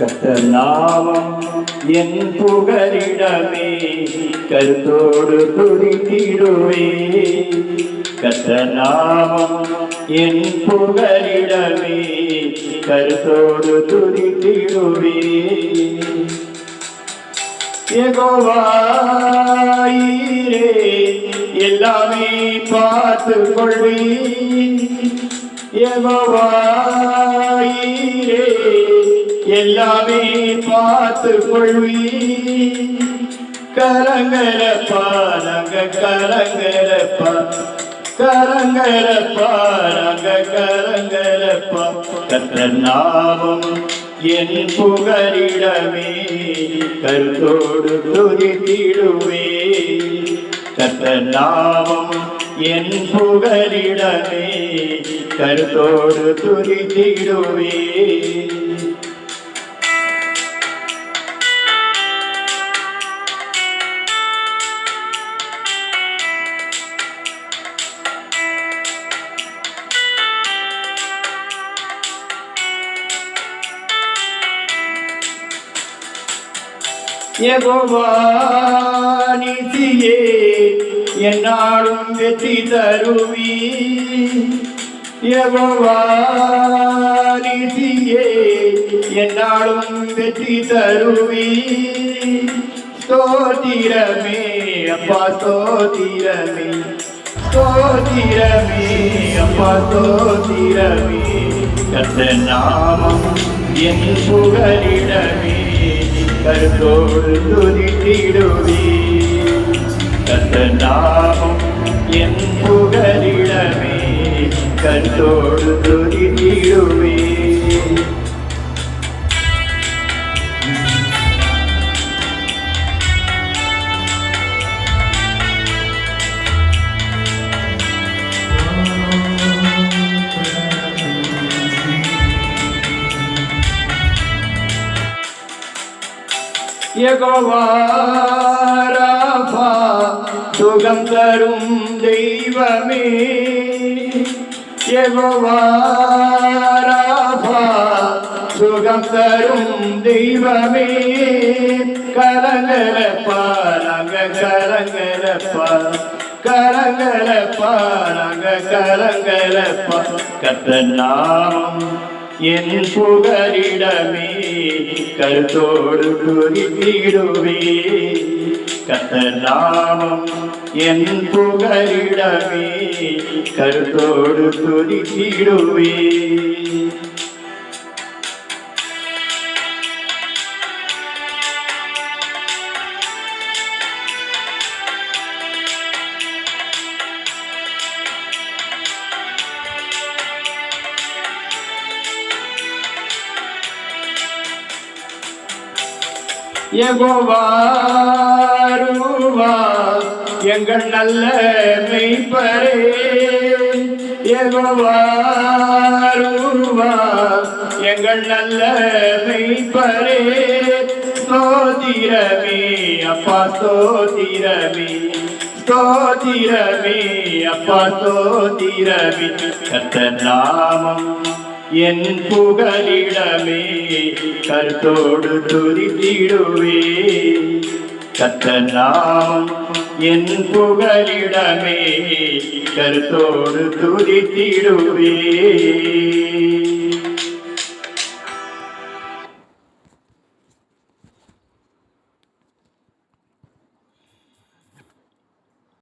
கத்தநாமம் என் புகலிடமே கருத்தோடு துதித்திடுவே கத்தநாமம் என் புகலிடமே கருத்தோடு துதித்திடுவே எகோவாயிரே எல்லாமே பார்த்து கொள்வே எகோவாயிரே எல்லாமே பார்த்து கொள்வி. கரங்கரப்பா நாங்க கரங்கரப்பா கரங்கரப்பா நாங்க கரங்கரப்பா கத்த நாமம் என் புகலிடமே கருத்தோடு துதித்திடுவே. கத்த நாமம் என் புகலிடமே கருத்தோடு துதித்திடுவே. யகோவானிசியே என்னாலும் வெற்றி தருவி யகோவானிசியே என்னாலும் வெற்றி தருவி ஸ்தோத்திரமே அப்பா ஸ்தோத்திரமே. ஸ்தோத்திரமே அப்பா ஸ்தோத்திரமே. கத்த நாமம் என் புகலிடமே கருத்தோடு துதித்திடுவே யகோவாராபா சுகம் தரும் தெய்வமே யகோவாராபா சுகம் தரும் தெய்வமே கரங்கரப்பா நாங்க கரங்கரப்பா கரங்கரப்பா நாங்க கரங்கரப்பா கத்த நாமம் என் புகலிடமே கருத்தோடு துதித்திடுவே கத்த நாமம் என் புகலிடமே கருத்தோடு துதித்திடுவே எங்கள் நல்ல மெய்ப்பரே. எகோவாருவா எங்கள் நல்ல மெய்ப்பரே. ஸ்தோத்திரமே அப்பா ஸ்தோத்திரமே. ஸ்தோத்திரமே அப்பா ஸ்தோத்திரமே. கத்த நாமம் என் புகலிடமே கருத்தோடு துதித்திடுவே. கத்த நாமம் என் புகலிடமே கருத்தோடு துதித்திடுவே.